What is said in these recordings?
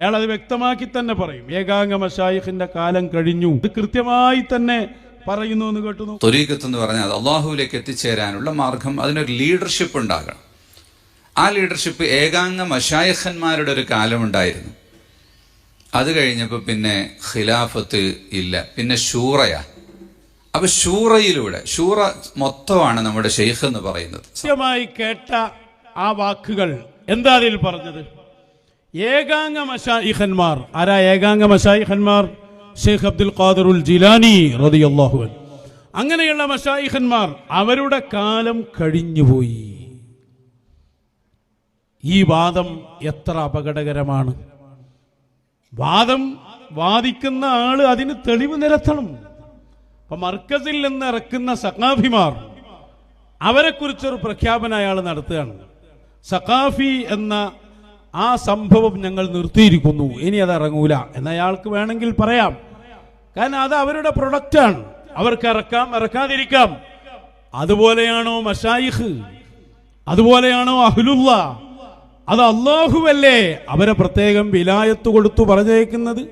അയാൾ അത് വ്യക്തമാക്കി തന്നെ പറയും. ഏകാംഗ മഷായിഖിന്റെ കാലം കഴിഞ്ഞു. ഇത് കൃത്യമായി തന്നെ പറയുന്നു എന്ന് കേട്ടു തൊരീഖത്ത് എന്ന് പറഞ്ഞാൽ അള്ളാഹുവിലേക്ക് എത്തിച്ചേരാനുള്ള മാർഗം അതിനൊരു ലീഡർഷിപ്പ് ഉണ്ടാകണം. ആ ലീഡർഷിപ്പ് ഏകാംഗ മഷായഖന്മാരുടെ ഒരു കാലമുണ്ടായിരുന്നു അത് കഴിഞ്ഞപ്പോൾ പിന്നെ ഖിലാഫത്ത് ഇല്ല. പിന്നെ ഷൂറയാ. അപ്പൊ ഷൂറയിലൂടെ ഷൂറ മൊത്തമാണ് നമ്മുടെ ഷെയ്ഖ് എന്ന് പറയുന്നത്. കൃത്യമായി കേട്ട ആ വാക്കുകൾ എന്താ അതിൽ പറഞ്ഞത്? ഏകാംഗ മഷായിഖന്മാർ ആരാ ഏകാംഗ മഷായിഖന്മാർ ഷെയ്ഖ് അബ്ദുൽ ഖാദറുൽ ജിലാനി റളിയല്ലാഹു അൻഹു. അങ്ങനെയുള്ള മഷായിഖന്മാർ അവരുടെ കാലം കഴിഞ്ഞുപോയി. ഈ വാദം എത്ര അപകടകരമാണ്. വാദം വാദിക്കുന്ന ആൾ അതിന് തെളിവ് നിരത്തണം. അപ്പൊ മർക്കസിൽ നിന്ന് ഇറക്കുന്ന സഖാഫിമാർ അവരെക്കുറിച്ചൊരു പ്രഖ്യാപനം അയാൾ നടത്തുകയാണ്. സഖാഫി എന്ന ആ സംഭവം ഞങ്ങൾ നിർത്തിയിരിക്കുന്നു. ഇനി അത് ഇറങ്ങൂല. എന്ന് അയാൾക്ക് വേണമെങ്കിൽ പറയാം. കാരണം അത് അവരുടെ പ്രൊഡക്റ്റാണ് അവർക്ക് ഇറക്കാം ഇറക്കാതിരിക്കാം. അതുപോലെയാണോ മഷായിഖ്? അതുപോലെയാണോ അഹ്ലുള്ള അത് അള്ളാഹുവല്ലേ അവരെ പ്രത്യേകം വിലായത്ത് കൊടുത്തു പറഞ്ഞേക്കുന്നത്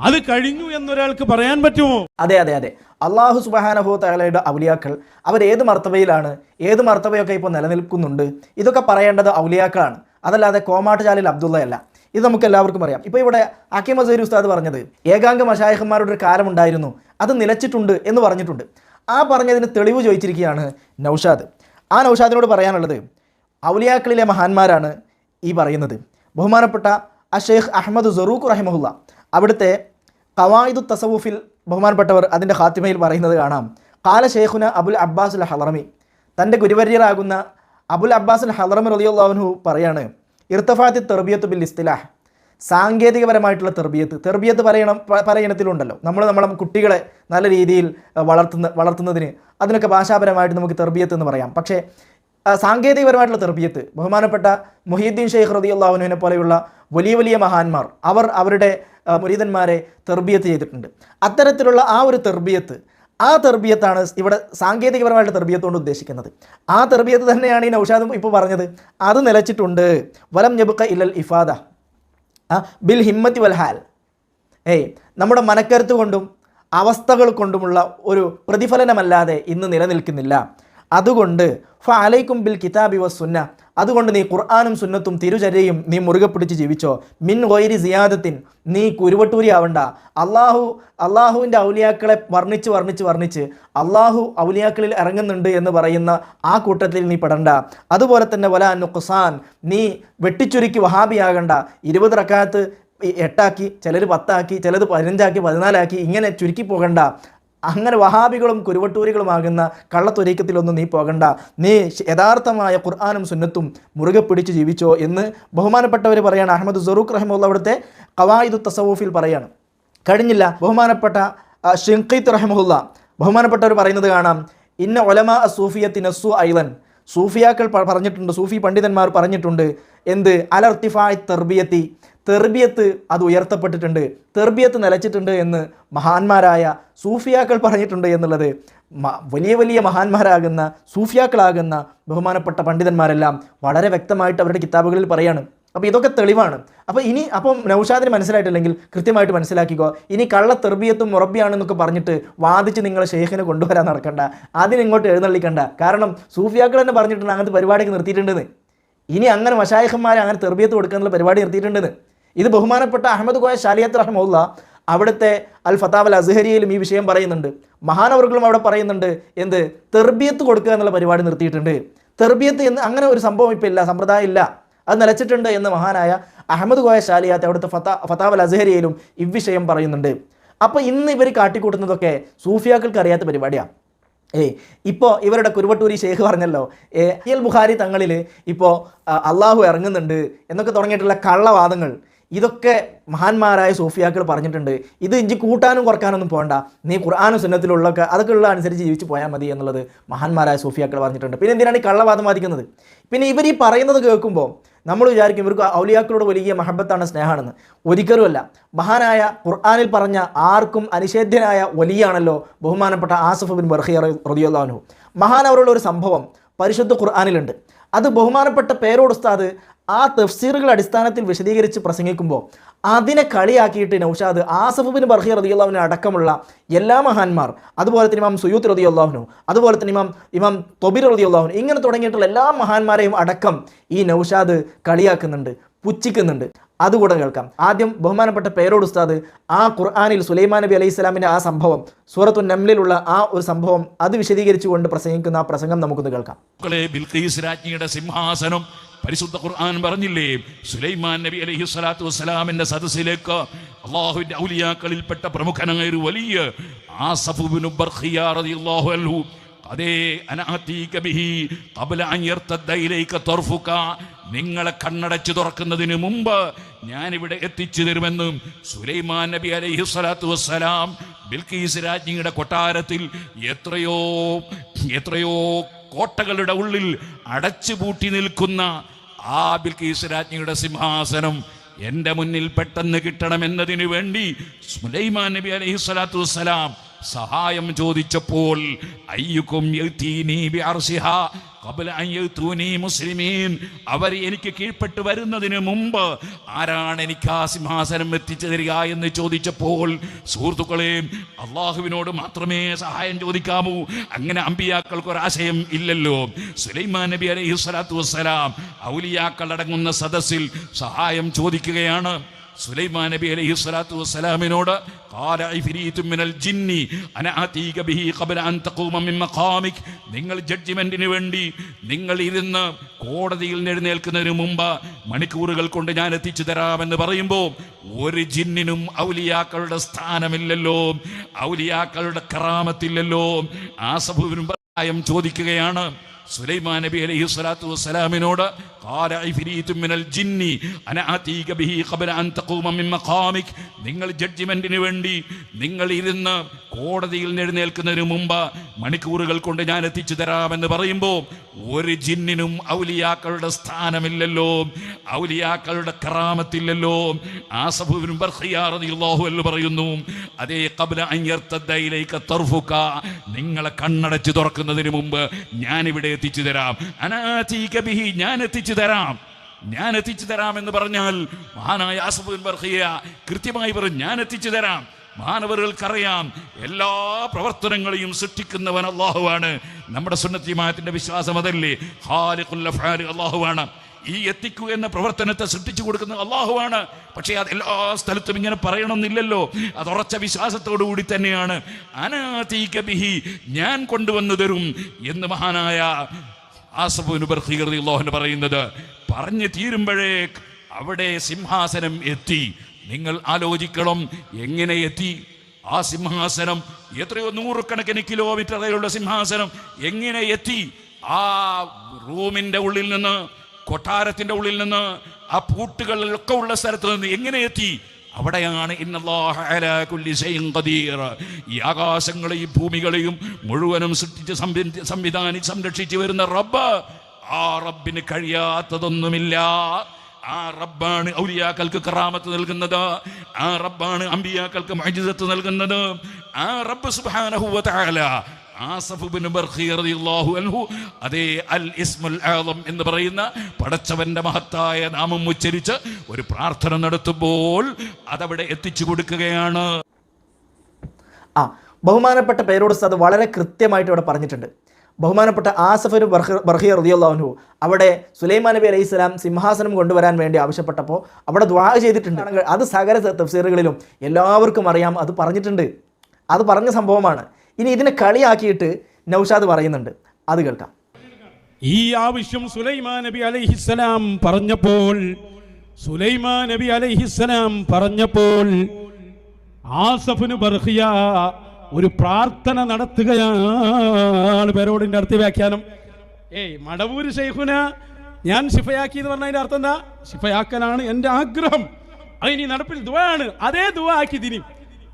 അത് കഴിഞ്ഞു എന്നൊരാൾക്ക് പറയാൻ പറ്റുമോ? അതെ അതെ അതെ. അള്ളാഹു സുബാനഹു തലയുടെ ഔലിയാക്കൾ അവർ ഏത് മർത്തബയിലാണ് ഏത് മർത്തബയൊക്കെ ഇപ്പോൾ നിലനിൽക്കുന്നുണ്ട്? ഇതൊക്കെ പറയേണ്ടത് ഔലിയാക്കളാണ്. അതല്ലാതെ കോമാട്ടുചാലിൽ അബ്ദുള്ളയല്ല ഇത് നമുക്ക് എല്ലാവർക്കും അറിയാം. ഇപ്പോൾ ഇവിടെ അക്കിം അസീർ ഉസ്താദ് പറഞ്ഞത് ഏകാംഗ മഷായഹന്മാരുടെ ഒരു കാലമുണ്ടായിരുന്നു അത് നിലച്ചിട്ടുണ്ട് എന്ന് പറഞ്ഞിട്ടുണ്ട്. ആ പറഞ്ഞതിന് തെളിവ് ചോദിച്ചിരിക്കുകയാണ് നൗഷാദ്. ആ നൗഷാദിനോട് പറയാനുള്ളത് ഔലിയാക്കളിലെ മഹാന്മാരാണ് ഈ പറയുന്നത്. ബഹുമാനപ്പെട്ട അഷേഖ് അഹമ്മദ് സറൂഖ് റഹിമഹുല്ല അവിടുത്തെ കവായിദു തസവൂഫിൽ ബഹുമാനപ്പെട്ടവർ അതിന്റെ ഖാത്തിമയിൽ പറയുന്നത് കാണാം. കാല ഷെയ്ഖുന അബുൽ അബ്ബാസ് അൽ ഹലറമി തന്റെ ഗുരുവര്യരാകുന്ന അബുൽ അബ്ബാസ് അൽ ഹലറമി റലിയുള്ളവനു പറയാണ് ഇർത്തഫാത്തി തെർബിയത്ത് ബിൽ ഇസ്തിലാഹ്. സാങ്കേതികപരമായിട്ടുള്ള തെർബിയത്ത്. തെർബിയത്ത് പറയണം പറയണത്തിലുണ്ടല്ലോ. നമ്മൾ നമ്മളെ കുട്ടികളെ നല്ല രീതിയിൽ വളർത്തുന്ന വളർത്തുന്നതിന് അതിനൊക്കെ ഭാഷാപരമായിട്ട് നമുക്ക് തെർബിയത്ത് എന്ന് പറയാം. പക്ഷേ സാങ്കേതികപരമായിട്ടുള്ള തെർബിയത്ത് ബഹുമാനപ്പെട്ട മുഹീദ്ദീൻ ഷെയ്ഖ് റതി അള്ളാഹുനുവിനെ പോലെയുള്ള വലിയ വലിയ മഹാന്മാർ അവർ അവരുടെ മുരീതന്മാരെ തെർബിയത്ത് ചെയ്തിട്ടുണ്ട്. അത്തരത്തിലുള്ള ആ ഒരു തെർബിയത്ത് ആ തെർബിയത്താണ് ഇവിടെ സാങ്കേതികപരമായിട്ട് തെർബിയത്ത് കൊണ്ട് ഉദ്ദേശിക്കുന്നത്. ആ തെർബിയത്ത് തന്നെയാണ് ഈ നൗഷാദും ഇപ്പോൾ പറഞ്ഞത്. അത് നിലച്ചിട്ടുണ്ട്. വലം ഞെബുക്ക ഇല്ലൽ ഇഫാദ. ബിൽ ഹിമ്മത്തി വൽഹാൽ ഏയ് നമ്മുടെ മനക്കരുത്ത് കൊണ്ടും അവസ്ഥകൾ കൊണ്ടുമുള്ള ഒരു പ്രതിഫലനമല്ലാതെ ഇന്ന് നിലനിൽക്കുന്നില്ല. അതുകൊണ്ട് ഫ അലൈക്കും ബിൽ കിതാബി വ സുന്ന അതുകൊണ്ട് നീ ഖുർആാനും സുന്നത്തും തിരുചര്യയും നീ മുറുകെ പിടിച്ച് ജീവിച്ചോ. മിൻ ഗൊയരി സിയാദത്തിൻ നീ കുരുവട്ടൂരി ആവണ്ട അള്ളാഹു അള്ളാഹുവിന്റെ ഔലിയാക്കളെ വർണിച്ച് വർണിച്ച് വർണിച്ച് അള്ളാഹു ഔലിയാക്കളിൽ ഇറങ്ങുന്നുണ്ട് എന്ന് പറയുന്ന ആ കൂട്ടത്തിൽ നീ പെടണ്ട. അതുപോലെ തന്നെ വല നുഖസാൻ നീ വെട്ടിച്ചുരുക്കി വഹാബിയാകണ്ട. ഇരുപത് റക്കാത്ത് എട്ടാക്കി ചിലർ പത്താക്കി ചിലത് പതിനഞ്ചാക്കി പതിനാലാക്കി ഇങ്ങനെ ചുരുക്കി പോകണ്ട. അങ്ങനെ വഹാബികളും കുരുവട്ടൂരികളുമാകുന്ന കള്ളത്തൊരീക്കത്തിലൊന്നും നീ പോകണ്ട. നീ യഥാർത്ഥമായ ഖുർആാനും സുന്നത്തും മുറുകെ പിടിച്ച് ജീവിച്ചോ എന്ന് ബഹുമാനപ്പെട്ടവർ പറയാണ്. അഹമ്മദ് സറൂഖ് റഹ്മുള്ള അവിടുത്തെ കവായിദു തസവൂഫിൽ പറയാണ്. കഴിഞ്ഞില്ല. ബഹുമാനപ്പെട്ട ഷിൻഖീത്ത് റഹ്മുള്ള ബഹുമാനപ്പെട്ടവർ പറയുന്നത് കാണാം. ഇന്ന ഒലമ സൂഫിയത്തി നസ്സു ഐലൻ. സൂഫിയാക്കൾ പറഞ്ഞിട്ടുണ്ട്. സൂഫി പണ്ഡിതന്മാർ പറഞ്ഞിട്ടുണ്ട്. എന്ത്? അലർത്തിഫായ് തെർബിയത്തി. തെർബിയത്ത് അത് ഉയർത്തപ്പെട്ടിട്ടുണ്ട് തെർബിയത്ത് നിലച്ചിട്ടുണ്ട് എന്ന് മഹാന്മാരായ സൂഫിയാക്കൾ പറഞ്ഞിട്ടുണ്ട് എന്നുള്ളത് വലിയ വലിയ മഹാന്മാരാകുന്ന സൂഫിയാക്കളാകുന്ന ബഹുമാനപ്പെട്ട പണ്ഡിതന്മാരെല്ലാം വളരെ വ്യക്തമായിട്ട് അവരുടെ കിതാബുകളിൽ പറയാണ്. അപ്പോൾ ഇതൊക്കെ തെളിവാണ്. അപ്പോൾ ഇനി അപ്പം നൗഷാദിന് മനസ്സിലായിട്ടില്ലെങ്കിൽ കൃത്യമായിട്ട് മനസ്സിലാക്കിക്കോ. ഇനി കള്ള തെർബിയത്തും മുറബിയാണെന്നൊക്കെ പറഞ്ഞിട്ട് വാദിച്ച് നിങ്ങൾ ഷെയ്ഖിനെ കൊണ്ടുവരാൻ നടക്കണ്ട. അതിനിങ്ങോട്ട് എഴുന്നള്ളിക്കണ്ട. കാരണം സൂഫിയാക്കൾ തന്നെ പറഞ്ഞിട്ടുണ്ട് അങ്ങനത്തെ പരിപാടിക്ക് നിർത്തിയിട്ടുണ്ടെന്ന്. ഇനി അങ്ങനെ മഷായഹന്മാരെ അങ്ങനെ തെർബിയത്ത് കൊടുക്കാനുള്ള പരിപാടി നിർത്തിയിട്ടുണ്ടെന്ന്. ഇത് ബഹുമാനപ്പെട്ട അഹമ്മദ് കോയ ഷാലിയത്ത് റഹ്മുല്ല അവിടുത്തെ അൽ ഫതാവൽ അൽ അസ്ഹരിയിലും ഈ വിഷയം പറയുന്നുണ്ട്. മഹാനവറുകളും അവിടെ പറയുന്നുണ്ട് എന്ത്? തെർബിയത്ത് കൊടുക്കുക എന്നുള്ള പരിപാടി നിർത്തിയിട്ടുണ്ട്. തെർബിയത്ത് എന്ന് അങ്ങനെ ഒരു സംഭവം ഇപ്പം ഇല്ല സമ്പ്രദായം ഇല്ല. അത് നിലച്ചിട്ടുണ്ട് എന്ന് മഹാനായ അഹമ്മദ് കോയ ഷാലിയാത്ത് അവിടുത്തെ ഫത്താ ഫതാവൽ അൽ അസ്ഹരിയിലും ഇവിഷയം പറയുന്നുണ്ട്. അപ്പോൾ ഇന്ന് ഇവർ കാട്ടിക്കൂട്ടുന്നതൊക്കെ സൂഫിയാക്കൾക്ക് അറിയാത്ത പരിപാടിയാണ് ഏയ് ഇപ്പോൾ ഇവരുടെ കുരുവട്ടൂരി ഷേഖ് പറഞ്ഞല്ലോ ഏ അൽ ബുഖാരി തങ്ങളിൽ ഇപ്പോൾ അള്ളാഹു ഇറങ്ങുന്നുണ്ട് എന്നൊക്കെ തുടങ്ങിയിട്ടുള്ള കള്ളവാദങ്ങൾ. ഇതൊക്കെ മഹാന്മാരായ സൂഫിയാക്കൾ പറഞ്ഞിട്ടുണ്ട്. ഇത് ഇഞ്ചി കൂട്ടാനും കുറക്കാനൊന്നും പോകണ്ട നീ ഖുർആാനും സുന്നത്തിലുള്ളൊക്കെ അതൊക്കെ ഉള്ള അനുസരിച്ച് ജീവിച്ച് പോയാൽ മതി എന്നുള്ളത് മഹാന്മാരായ സൂഫിയാക്കൾ പറഞ്ഞിട്ടുണ്ട്. പിന്നെ എന്തിനാണ് ഈ കള്ളവാദം വാദിക്കുന്നത് പിന്നെ ഇവർ ഈ പറയുന്നത് കേൾക്കുമ്പോൾ നമ്മൾ വിചാരിക്കും ഇവർക്ക് ഔലിയാക്കളോട് വലിയ മഹബത്താണ് സ്നേഹമാണെന്ന്. ഒരിക്കലുമല്ല. മഹാനായ ഖുർആാനിൽ പറഞ്ഞ ആർക്കും അനിഷേധ്യനായ വലിയാണല്ലോ ബഹുമാനപ്പെട്ട ആസഫ് ബിൻ ബർഹിയ റുദിയുള്ളവനു മഹാൻ അവരുടെ ഒരു സംഭവം പരിശുദ്ധ ഖുർആാനിലുണ്ട്. അത് ബഹുമാനപ്പെട്ട പേരോട് ഉസ്താദ് ആ തഫ്സീറുകൾ അടിസ്ഥാനത്തിൽ വിശദീകരിച്ച് പ്രസംഗിക്കുമ്പോൾ അതിനെ കളിയാക്കിയിട്ട് നൗഷാദ് ആസഫ് ബിൻ ബർഹി റതിയുള്ളവന് അടക്കമുള്ള എല്ലാ മഹാന്മാർ അതുപോലെ തന്നെ ഇമാം സുയൂത്ത് റതിയുള്ളവനു അതുപോലെ തന്നെ ഇമാം ഇമാം തൊബിർ റതിയുള്ളവനു ഇങ്ങനെ തുടങ്ങിയിട്ടുള്ള എല്ലാ മഹാന്മാരെയും അടക്കം ഈ നൗഷാദ് കളിയാക്കുന്നുണ്ട് പുച്ഛിക്കുന്നുണ്ട്. അതുകൂടെ കേൾക്കാം. ആദ്യം ബഹുമാനപ്പെട്ട പേരോട് ഉസ്താദ് ആ ഖുർആാനിൽ സുലൈമാൻ നബി അലൈഹി സ്വലാമിന്റെ ആ സംഭവം സൂറത്തു നംലിലുള്ള ആ ഒരു സംഭവം അത് വിശദീകരിച്ചുകൊണ്ട് പ്രസംഗിക്കുന്ന ആ പ്രസംഗം നമുക്കൊന്ന് കേൾക്കാം. ബിൽഖീസ് സിംഹാസനം പരിശുദ്ധ ഖുർആൻ പറഞ്ഞില്ലേ? സുലൈമാൻ നബി അലൈഹി സ്വലാത്തു വസ്സലാമിന്റെ സദസ്സിലേക്ക് അള്ളാഹുവിന്റെ ഔലിയാക്കളിൽപ്പെട്ട പ്രമുഖനായ ഒരു വലിയ ആസഫുബിനു ബർഖിയ റളിയല്ലാഹു അൻഹു നിങ്ങളെ കണ്ണടച്ചു തുറക്കുന്നതിന് മുമ്പ് ഞാൻ ഇവിടെ എത്തിച്ചു തരുമെന്നും സുലൈമാൻ നബി അലൈഹി സ്വലാത്തു വസ്സലാം ബിൽക്കീസ് രാജ്ഞിയുടെ കൊട്ടാരത്തിൽ എത്രയോ എത്രയോ കോട്ടകളുടെ ഉള്ളിൽ അടച്ചുപൂട്ടി നിൽക്കുന്ന ആ ബിൽക്കീസ് രാജ്ഞിയുടെ സിംഹാസനം എന്റെ മുന്നിൽ പെട്ടെന്ന് കിട്ടണമെന്നതിന് വേണ്ടി സുലൈമാൻ നബി അലൈഹി സ്വലാത്തു വസ്സലാം സഹായം ചോദിച്ചപ്പോൾ അയ്യുക്കും മുസ്ലിമീൻ. അവർ എനിക്ക് കീഴ്പ്പെട്ട് വരുന്നതിന് മുമ്പ് ആരാണ് എനിക്ക് ആ സിംഹാസനം എത്തിച്ചു തരിക എന്ന് ചോദിച്ചപ്പോൾ സുഹൃത്തുക്കളെ അള്ളാഹുവിനോട് മാത്രമേ സഹായം ചോദിക്കാമോ അങ്ങനെ അമ്പിയാക്കൾക്ക് ഒരാശയം ഇല്ലല്ലോ. സുലൈമാൻ നബി അലൈഹി സ്വലാത്തു വസ്സലാം ഔലിയാക്കൾ അടങ്ങുന്ന സദസ്സിൽ സഹായം ചോദിക്കുകയാണ്. സുലൈമാൻ നബി അലൈഹി സ്വലാത്തു വസ്സലാമിനോട് നിങ്ങൾ ജഡ്ജിമെന്റിന് വേണ്ടി നിങ്ങൾ ഇരുന്ന് കോടതിയിൽ എഴുന്നേൽക്കുന്നതിന് മുമ്പ് മണിക്കൂറുകൾ കൊണ്ട് ഞാൻ എത്തിച്ചു തരാമെന്ന് പറയുമ്പോൾ ഒരു ജിന്നിനും ഔലിയാക്കളുടെ സ്ഥാനമില്ലല്ലോ ഔലിയാക്കളുടെ കറാമത്തില്ലല്ലോ. ആ പ്രായം ചോദിക്കുകയാണ് സുലൈമാൻ നബി അലൈഹി സ്വലാത്തു വസ്സലാമിനോട് قال عفريت من الجن انا اتيك به قبل ان تقوم من مقامك നിങ്ങൾ ജഡ്ജിമെന്റിന് വേണ്ടി നിങ്ങൾ ഇരുന്ന് കോടതിയിൽ എഴുന്നേൽക്കുന്നതിന് മുമ്പ് മണിക്കൂറുകൾ കൊണ്ട് ഞാൻ എത്തിച്ചു തരാമെന്ന് പറയുമ്പോൾ ഒരു ജിന്നിനും ഔലിയാക്കളുടെ സ്ഥാനമില്ലല്ലോ ഔലിയാക്കളുടെ കറാമത്തില്ലല്ലോ ആസഫുവിനും ബർഖിയാറതിയുള്ളാഹു എന്ന് പറയുന്നു അതേ കബല അയ്യർത്തയിലേക്ക് തർഫുക നിങ്ങളെ കണ്ണടച്ച് തുറക്കുന്നതിന് മുമ്പ് ഞാൻ ഇവിടെ എത്തിച്ചു തരാം അനാതീക ബിഹി ഞാൻ എത്തിച്ചു തരാം. ഞാൻ എത്തിച്ചു തരാം എന്ന് പറഞ്ഞാൽ മഹാനായ ആസഫുൻ ബർഹിയ കൃത്യമായി പറഞ്ഞു ഞാൻ എത്തിച്ചു തരാം. മാനവറുകൾക്കറിയാം എല്ലാ പ്രവർത്തനങ്ങളെയും സൃഷ്ടിക്കുന്നവൻ അള്ളാഹുവാണ് നമ്മുടെ സുന്നത്തിമാത്തിന്റെ വിശ്വാസം അതല്ലേ? അഫ്ആൽ അള്ളാഹുവാണ് ഈ എത്തിക്കു എന്ന പ്രവർത്തനത്തെ സൃഷ്ടിച്ചു കൊടുക്കുന്നത് അള്ളാഹുവാണ് പക്ഷേ അത് എല്ലാ സ്ഥലത്തും ഇങ്ങനെ പറയണമെന്നില്ലല്ലോ. അത് ഉറച്ച വിശ്വാസത്തോടു കൂടി തന്നെയാണ്. അനാതീക ബിഹി ഞാൻ കൊണ്ടുവന്നു തരും എന്ന് മഹാനായ ആസഫുനുബർഹീർഹുന്ന് പറയുന്നത് പറഞ്ഞു തീരുമ്പോഴേ അവിടെ സിംഹാസനം എത്തി. നിങ്ങൾ ആലോചിക്കണം എങ്ങനെ എത്തി? ആ സിംഹാസനം എത്രയോ നൂറുകണക്കിന് കിലോമീറ്റർ അകലെയുള്ള സിംഹാസനം എങ്ങനെ എത്തി? ആ റൂമിന്റെ ഉള്ളിൽ നിന്ന് കൊട്ടാരത്തിന്റെ ഉള്ളിൽ നിന്ന് ആ പൂട്ടുകളിലൊക്കെ ഉള്ള സ്ഥലത്ത് നിന്ന് എങ്ങനെ എത്തി? അവിടെയാണ്. ഈ ആകാശങ്ങളെയും ഭൂമികളെയും മുഴുവനും സൃഷ്ടിച്ച് സംവി- സംവിധാനി സംരക്ഷിച്ചു വരുന്ന റബ്ബ് ആ റബ്ബിന് കഴിയാത്തതൊന്നുമില്ല. ആ റബ്ബാണ് ഔലിയാക്കൾക്ക് കറാമത്ത് നൽകുന്നത്. ആ റബ്ബാണ് അമ്പിയാക്കൾക്ക് മജിദത്ത് നൽകുന്നത്. ആ റബ്ബ് സുബ്ഹാനഹു വ അതേ അൽ ഇസ്മുൽ ആലം എന്ന് പറയുന്ന പടച്ചവന്റെ മഹത്തായ നാമം ഉച്ചരിച്ച് ഒരു പ്രാർത്ഥന നടത്തുമ്പോൾ അതവിടെ എത്തിച്ചു കൊടുക്കുകയാണ്. ആ ബഹുമാനപ്പെട്ട പേരോട് അത് വളരെ കൃത്യമായിട്ട് ഇവിടെ പറഞ്ഞിട്ടുണ്ട്. ബഹുമാനപ്പെട്ട ആസഫിന് ബർഹിയ റുദിയുള്ളവനു അവിടെ സുലൈമാൻ നബി അലൈഹി സ്വലാം സിംഹാസനം കൊണ്ടുവരാൻ വേണ്ടി ആവശ്യപ്പെട്ടപ്പോൾ അവിടെ ദ്വാ ചെയ്തിട്ടുണ്ട്. അത് സകല തഫ്സീറുകളിലും എല്ലാവർക്കും അറിയാം അത് പറഞ്ഞിട്ടുണ്ട്. അത് പറഞ്ഞ സംഭവമാണ്. ഇനി ഇതിനെ കളിയാക്കിയിട്ട് നൗഷാദ് പറയുന്നുണ്ട്. അത് കേൾക്കാം. ഈ ആവശ്യം സുലൈമാ നബി അലൈഹിസ്സലാം പറഞ്ഞപ്പോൾ സുലൈമാ നബി അലൈഹിസ്സലാം പറഞ്ഞപ്പോൾ ആസഫിന് ബർഹിയ ഒരു പ്രാർത്ഥന നടത്തുകയാണ് പേരോടിന്റെ അടുത്ത വ്യാഖ്യാനം. ഏയ് മടവൂര് ശൈഖുന ഞാൻ ശിഫയാക്കി എന്ന് പറഞ്ഞതിന്റെ അർത്ഥം എന്താ? ശിഫയാക്കലാണ് എന്റെ ആഗ്രഹം. അതിനി നടപ്പിൽ ദുവാണ് അതേ ദുവാ ആക്കി തിരി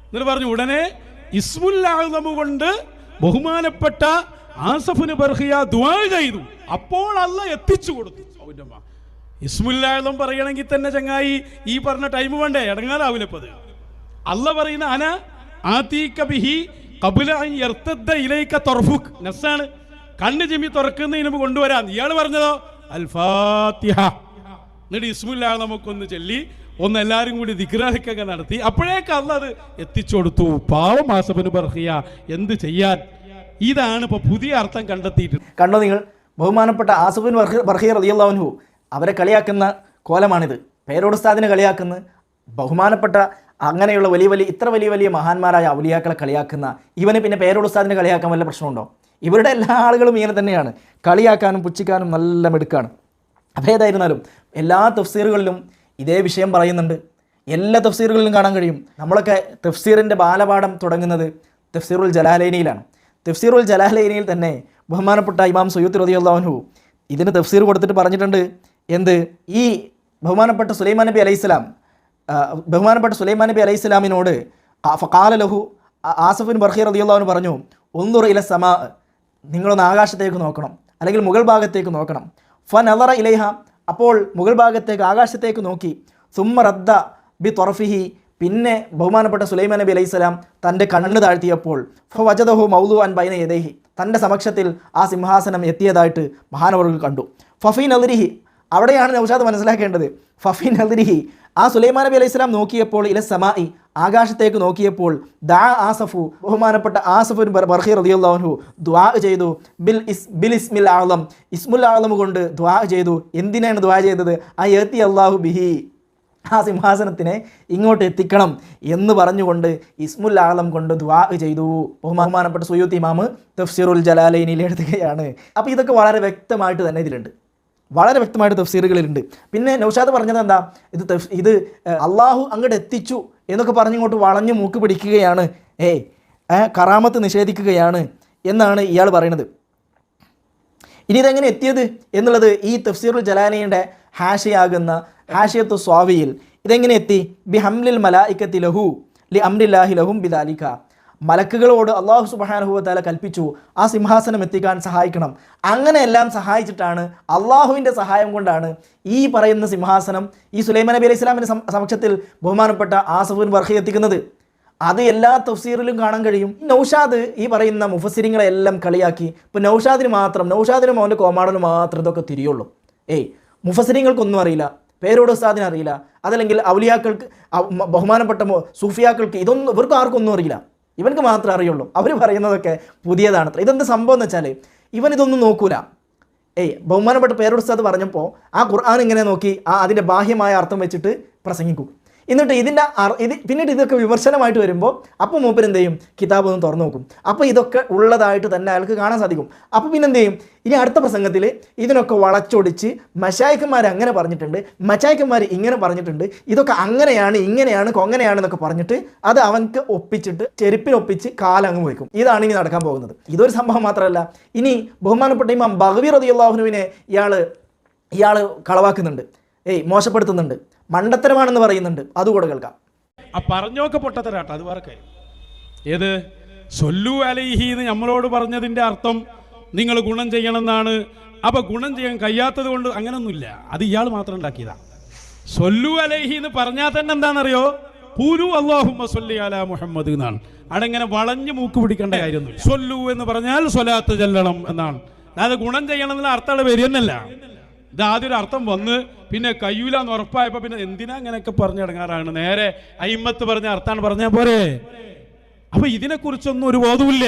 എന്നിട്ട് പറഞ്ഞു ഉടനെ ഇസ്മുല്ലാഹമു കൊണ്ട് ബഹുമാനപ്പെട്ട ആസഫിന് ബർഹിയ ദുവാ ചെയ്തു. അപ്പോൾ അല്ല എത്തിച്ചു കൊടുത്തു. അവന്റെ അമ്മ. ഇസ്മുല്ലാഹം പറയണമെങ്കിൽ തന്നെ ചങ്ങായി ഈ പറഞ്ഞ ടൈം വേണ്ടേ? ഇടങ്ങാറാവില്ല ഇപ്പത്. അല്ല പറയുന്ന അന ആതീക ബിഹി ഖബ്ല അൻ യർത്തദ്ദ ഇലൈക തർഫുക്. നസ്സാണ്. കണ്ണ് ചിമ്മി തുറക്കുന്നതിന് മുമ്പ് കൊണ്ടുവരാൻ. ഇയാൾ പറഞ്ഞതോ? അൽ ഫാത്തിഹ എന്നിട്ട് ഇസ്മുല്ല നമുക്കൊന്ന് ചൊല്ലി. ഒന്ന് എല്ലാവരും കൂടി ദിഗ്രാഹിക്കൊക്കെ നടത്തി. അപ്പോഴേക്ക് അത് എത്തിച്ചു കൊടുത്തു പാവം ആസഫന് ബർഹിയ എന്ത് ചെയ്യാൻ? ഇതാണ് ഇപ്പൊ പുതിയ അർത്ഥം കണ്ടെത്തിയിട്ട് കണ്ടോ നിങ്ങൾ? ബഹുമാനപ്പെട്ട ആസഫിൻ ബർഹിയ റതിയല്ലാവൻഹു അവരെ കളിയാക്കുന്ന കോലമാണിത്. പേരോടുസ്താദിനെ കളിയാക്കുന്ന ബഹുമാനപ്പെട്ട അങ്ങനെയുള്ള വലിയ വലിയ ഇത്ര വലിയ വലിയ മഹാന്മാരായ ഔലിയാക്കളെ കളിയാക്കുന്ന ഇവന് പിന്നെ പേരോടുസ്താദിനെ കളിയാക്കാൻ വല്ല പ്രശ്നമുണ്ടോ? ഇവരുടെ എല്ലാ ആളുകളും ഇങ്ങനെ തന്നെയാണ്. കളിയാക്കാനും പുച്ഛിക്കാനും നല്ല മിടുക്കാണ്. അപ്പോൾ എല്ലാ തഫ്സീറുകളിലും ഇതേ വിഷയം പറയുന്നുണ്ട്. എല്ലാ തഫ്സീറുകളിലും കാണാൻ കഴിയും. നമ്മളൊക്കെ തഫ്സീറിന്റെ ബാലപാഠം തുടങ്ങുന്നത് തഫ്സീറുൽ ജലാലൈനിയിലാണ്. തഫ്സീറുൽ ജലാലൈനിയിൽ തന്നെ ബഹുമാനപ്പെട്ട ഇമാം സയ്യൂദ് റളിയല്ലാഹു ഇതിന് തഫ്സീർ കൊടുത്തിട്ട് പറഞ്ഞിട്ടുണ്ട്. എന്ത്? ഈ ബഹുമാനപ്പെട്ട സുലൈമാൻ നബി അലൈഹി സ്വലാം ബഹുമാനപ്പെട്ട സുലൈമാൻ നബി അലൈഹി സ്വലാമിനോട് ഫക്കാല ലഹു ആസഫിൻ ബർഹി റളിയല്ലാഹു പറഞ്ഞു ഒന്നുറ ഇല സമാ നിങ്ങളൊന്ന് ആകാശത്തേക്ക് നോക്കണം. അല്ലെങ്കിൽ മുകൾ ഭാഗത്തേക്ക് നോക്കണം. ഫൻ അലറ ഇലൈഹ അപ്പോൾ മുകൾ ഭാഗത്തേക്ക് ആകാശത്തേക്ക് നോക്കി. സുമ്മ റദ്ദ ബി തൊറഫിഹി. പിന്നെ ബഹുമാനപ്പെട്ട സുലൈമാൻ നബി അലൈഹി സ്വലാം തന്റെ കണ്ണ് താഴ്ത്തിയപ്പോൾ ഫവജദഹു വജദഹു മൗലു അൻ ബൈന യദേഹി. തന്റെ സമക്ഷത്തിൽ ആ സിംഹാസനം എത്തിയതായിട്ട് മഹാനവർക്ക് കണ്ടു. ഫഫീൻ നദിരിഹി. അവിടെയാണ് നൗഷാദ് മനസ്സിലാക്കേണ്ടത്. ഫഫി നദിരിഹി ആ സുലൈമാൻ നബി അലൈഹി സ്വലാം നോക്കിയപ്പോൾ ഇല സമായി ആകാശത്തേക്ക് നോക്കിയപ്പോൾ ദാ ആസഫു ബഹുമാനപ്പെട്ട ആസഫുൻ ബർഹി റളിയല്ലാഹു ദ്വാ ചെയ്തു. ബിൽ ഇസ് ബിൽ ഇസ്മിൽ ആളം ഇസ്മുൽ ആളം കൊണ്ട് ദ്വാ ചെയ്തു. എന്തിനാണ് ദ്വാ ചെയ്തത്? ആ എത്തി അള്ളാഹു ബിഹി ആ സിംഹാസനത്തിനെ ഇങ്ങോട്ട് എത്തിക്കണം എന്ന് പറഞ്ഞുകൊണ്ട് ഇസ്മുൽ ആളം കൊണ്ട് ദ്വാ ചെയ്തു. ബഹുമാനപ്പെട്ട സുയൂത്ത് ഇമാമ് തഫ്സീറുൽ ജലാലൈനിൽ അപ്പോൾ ഇതൊക്കെ വളരെ വ്യക്തമായിട്ട് തന്നെ ഇതിലുണ്ട്. വളരെ വ്യക്തമായിട്ട് തഫ്സീറുകളിലുണ്ട്. പിന്നെ നൗഷാദ് പറഞ്ഞത് എന്താ? ഇത് ഇത് അള്ളാഹു അങ്ങോട്ട് എത്തിച്ചു എന്നൊക്കെ പറഞ്ഞിങ്ങോട്ട് വളഞ്ഞു മൂക്ക് പിടിക്കുകയാണ്. ഏയ് കറാമത്ത് നിഷേധിക്കുകയാണ് എന്നാണ് ഇയാൾ പറയുന്നത്. ഇനി ഇതെങ്ങനെ എത്തിയത് എന്നുള്ളത് ഈ തഫ്സീറുൽ ജലാനയുടെ ഹാഷയാകുന്ന ഹാഷയത്തു സ്വാവിയിൽ ഇതെങ്ങനെ എത്തി? ബി ഹംലിൽ മലായിക്കത്തി ലഹു ലി അംരില്ലാഹി ലഹും ബിദാലിക. മലക്കുകളോട് അള്ളാഹു സുബാനുഭവത്താല കൽപ്പിച്ചു ആ സിംഹാസനം എത്തിക്കാൻ സഹായിക്കണം. അങ്ങനെയെല്ലാം സഹായിച്ചിട്ടാണ് അള്ളാഹുവിന്റെ സഹായം കൊണ്ടാണ് ഈ പറയുന്ന സിംഹാസനം ഈ സുലൈമാൻ നബി അലൈഹി സ്വലാമിന്റെ സമക്ഷത്തിൽ ബഹുമാനപ്പെട്ട ആസഫുൻ വർഹി എത്തിക്കുന്നത്. അത് എല്ലാ തഫ്സീറിലും കാണാൻ കഴിയും. നൗഷാദ് ഈ പറയുന്ന മുഫസിരിങ്ങളെ എല്ലാം കളിയാക്കി. ഇപ്പോൾ നൗഷാദിന് മാത്രം നൗഷാദിനും അവന്റെ കോമാടനും മാത്രം ഇതൊക്കെ തിരിയുള്ളൂ. ഏയ് മുഫസിരിങ്ങൾക്കൊന്നും അറിയില്ല. പേരോട് ഉസ്താദിനെ അറിയില്ല. അതല്ലെങ്കിൽ ഔലിയാക്കൾക്ക് ബഹുമാനപ്പെട്ട സൂഫിയാക്കൾക്ക് ഇതൊന്നും ഇവർക്ക് ആർക്കൊന്നും അറിയില്ല. ഇവർക്ക് മാത്രമേ അറിയുള്ളൂ. അവർ പറയുന്നതൊക്കെ പുതിയതാണ് ഇതെന്ത് സംഭവം എന്ന് വെച്ചാൽ ഇവൻ ഇതൊന്നും നോക്കൂല. ഏയ് ബഹുമാനപ്പെട്ട പേരോട് ഉസ്താദ് പറഞ്ഞപ്പോൾ ആ ഖുർആൻ ഇങ്ങനെ നോക്കി ആ അതിന്റെ ബാഹ്യമായ അർത്ഥം വെച്ചിട്ട് പ്രസംഗിക്കും. എന്നിട്ട് ഇതിന്റെ ഇത് പിന്നീട് ഇതൊക്കെ വിമർശനമായിട്ട് വരുമ്പോൾ അപ്പോൾ മൂപ്പർ എന്ത് ചെയ്യും? കിതാബ് ഒന്ന് തുറന്നു നോക്കും. അപ്പോൾ ഇതൊക്കെ ഉള്ളതായിട്ട് തന്നെ അയാൾക്ക് കാണാൻ സാധിക്കും. അപ്പോൾ പിന്നെ എന്ത് ചെയ്യും? ഇനി അടുത്ത പ്രസംഗത്തിൽ ഇതിനൊക്കെ വളച്ചൊടിച്ച് മശായിക്കന്മാർ അങ്ങനെ പറഞ്ഞിട്ടുണ്ട് മച്ചായിക്കന്മാർ ഇങ്ങനെ പറഞ്ഞിട്ടുണ്ട് ഇതൊക്കെ അങ്ങനെയാണ് ഇങ്ങനെയാണ് കൊങ്ങനെയാണ് എന്നൊക്കെ പറഞ്ഞിട്ട് അത് അവൻക്ക് ഒപ്പിച്ചിട്ട് ചെരുപ്പിനൊപ്പിച്ച് കാലങ്ങ് വയ്ക്കും ഇതാണ് ഇനി നടക്കാൻ പോകുന്നത്. ഇതൊരു സംഭവം മാത്രമല്ല. ഇനി ബഹുമാനപ്പെട്ട ഇമാം ബഹവി റതിയുള്ളാഹുനുവിനെ ഇയാൾ ഇയാൾ കളവാക്കുന്നുണ്ട്. ഏയ് മോശപ്പെടുത്തുന്നുണ്ട്. മണ്ടത്തരമാണെന്ന് പറയുന്നുണ്ട്. അതുകൂടെ കേൾക്കാം. ആ പറഞ്ഞൊക്കെ പൊട്ടത്തരാട്ടോ അത് വേറെ ഏത്? സൊല്ലു അലൈഹി എന്ന് നമ്മളോട് പറഞ്ഞതിന്റെ അർത്ഥം നിങ്ങൾ ഗുണം ചെയ്യണമെന്നാണ്. അപ്പൊ ഗുണം ചെയ്യാൻ കഴിയാത്തത് കൊണ്ട് അങ്ങനൊന്നുമില്ല. അത് ഇയാൾ മാത്രം ഉണ്ടാക്കിയതാ. സൊല്ലു അലൈഹി എന്ന് പറഞ്ഞാൽ തന്നെ എന്താണെന്നറിയോ? പൂരു അള്ളാഹുമ്മ അല മുഹമ്മദ് എന്നാണ്. അടങ്ങനെ വളഞ്ഞു മൂക്ക് പിടിക്കേണ്ട കാര്യമൊന്നുമില്ല. സൊല്ലു എന്ന് പറഞ്ഞാൽ സ്വലാത്ത് ചെല്ലണം എന്നാണ്. അതായത് ഗുണം ചെയ്യണം എന്നുള്ള അർത്ഥമുള്ള വരുന്നല്ല ഇത് ആദ്യം ഒരു അർത്ഥം വന്ന് പിന്നെ കയ്യൂല എന്ന് ഉറപ്പായപ്പോ പിന്നെ എന്തിനാ അങ്ങനെയൊക്കെ പറഞ്ഞിടങ്ങാറാണ് നേരെ അയിമത്ത് പറഞ്ഞ അർത്ഥാണ് പറഞ്ഞാൽ പോരെ അപ്പൊ ഇതിനെക്കുറിച്ചൊന്നും ഒരു ബോധമില്ല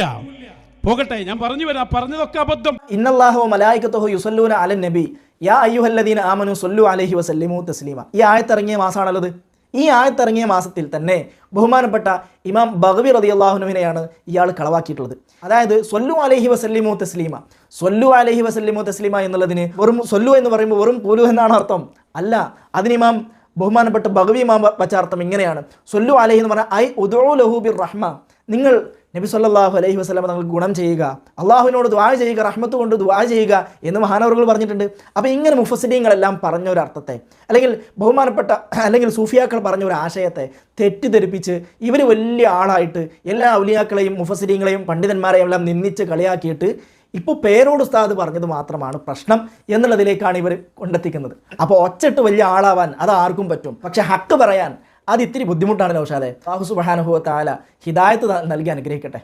പോകട്ടെ ഞാൻ പറഞ്ഞു വരാം. പറഞ്ഞതൊക്കെ അബദ്ധം. ഇന്നല്ലാഹു മലായിക്കത്തുഹു യുസല്ലൂന അലൻ നബി. യാ അയ്യുഹല്ലദീന ആമനു സൊല്ലു അലൈഹി വസല്ലിമു തസ്ലീമ. ഈ ആയത്തിറങ്ങിയ മാസമാണല്ലത് ഈ ആയത്തിറങ്ങിയ മാസത്തിൽ തന്നെ ബഹുമാനപ്പെട്ട ഇമാം ബഹവി റതി അള്ളാഹുനുവിനെയാണ് ഇയാൾ കളവാക്കിയിട്ടുള്ളത്. അതായത് സൊല്ലു അലഹി വസല്ലിമു തസ്ലീമ. സൊല്ലു അലഹി വസല്ലിമു തസ്ലീമ എന്നുള്ളതിന് വെറും സൊല്ലു എന്ന് പറയുമ്പോൾ വെറും കൂലു എന്നാണ് അർത്ഥം. അല്ല അതിന് ഇമാം ബഹുമാനപ്പെട്ട ബഹവി ഇമാം വച്ച അർത്ഥം ഇങ്ങനെയാണ്. സൊല്ലു അലഹി എന്ന് പറഞ്ഞാൽ ഐ ഉദോ ലഹു ബിർ റഹ്മ. നിങ്ങൾ നബി സല്ലല്ലാഹു അലൈഹി വസല്ലം തങ്ങൾ ഗുണം ചെയ്യുക അള്ളാഹുവിനോട് ദ്വാ ചെയ്യുക റഹ്മത്ത് കൊണ്ട് ദ്വാ ചെയ്യുക എന്ന് മഹാനവറുകൾ പറഞ്ഞിട്ടുണ്ട്. അപ്പോൾ ഇങ്ങനെ മുഫസിദീങ്ങളെല്ലാം പറഞ്ഞ ഒരു അർത്ഥത്തെ അല്ലെങ്കിൽ ബഹുമാനപ്പെട്ട അല്ലെങ്കിൽ സൂഫിയാക്കൾ പറഞ്ഞ ഒരു ആശയത്തെ തെറ്റിദ്ധരിപ്പിച്ച് ഇവർ വലിയ ആളായിട്ട് എല്ലാ ഔലിയാക്കളെയും മുഫസിദീങ്ങളെയും പണ്ഡിതന്മാരെയും എല്ലാം നിന്ദിച്ച് കളിയാക്കിയിട്ട് ഇപ്പോൾ പേരോട് ഉസ്താദ് പറഞ്ഞത് മാത്രമാണ് പ്രശ്നം എന്നുള്ളതിലേക്കാണ് ഇവർ കൊണ്ടെത്തിക്കുന്നത്. അപ്പോൾ ഒച്ചിട്ട് വലിയ ആളാവാൻ അത് ആർക്കും പറ്റും. പക്ഷേ ഹക്ക് പറയാൻ അത് ഇത്തിരി ബുദ്ധിമുട്ടാണ് നൗഷാദെ. ബാഹു സുബാനുഭവത്താല ഹിദായത്ത് നൽകി അനുഗ്രഹിക്കട്ടെ.